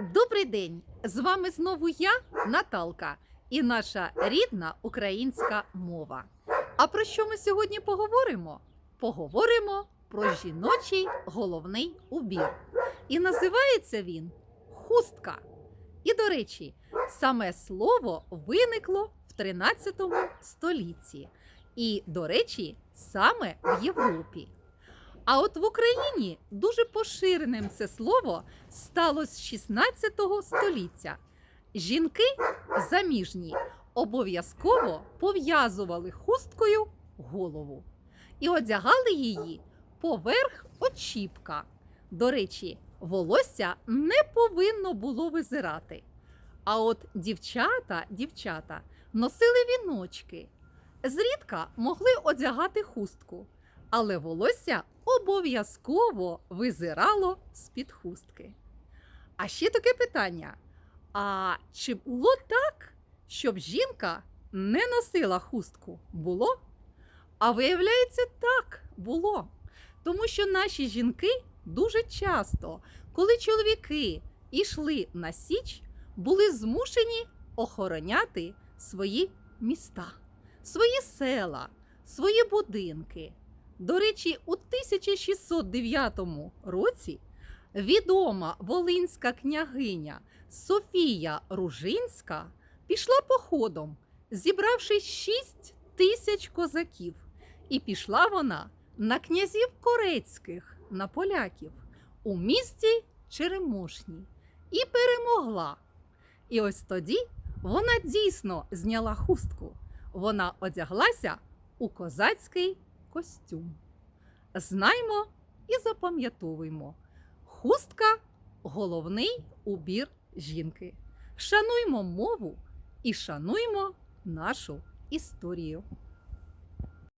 Добрий день! З вами знову я, Наталка, і наша рідна українська мова. А про що ми сьогодні поговоримо? Поговоримо про жіночий головний убір. І називається він хустка. І, до речі, саме слово виникло в 13 столітті. І, до речі, саме в Європі. А от в Україні дуже поширеним це слово стало з 16 століття. Жінки заміжні обов'язково пов'язували хусткою голову і одягали її поверх очіпка. До речі, волосся не повинно було визирати. А от дівчата, дівчата носили віночки. Зрідка могли одягати хустку, але волосся обов'язково визирало з-під хустки. А ще таке питання: а чи було так, щоб жінка не носила хустку? Було? А виявляється, так, було. Тому що наші жінки дуже часто, коли чоловіки йшли на січ, були змушені охороняти свої міста, свої села, свої будинки. До речі, у 1609 році відома волинська княгиня Софія Ружинська пішла походом, зібравши 6 тисяч козаків, і пішла вона на князів корецьких, на поляків у місті Черемошні і перемогла. І ось тоді вона дійсно зняла хустку. Вона одяглася у козацький костюм. Знаймо і запам'ятовуємо. Хустка головний убір жінки. Шануймо мову і шануймо нашу історію.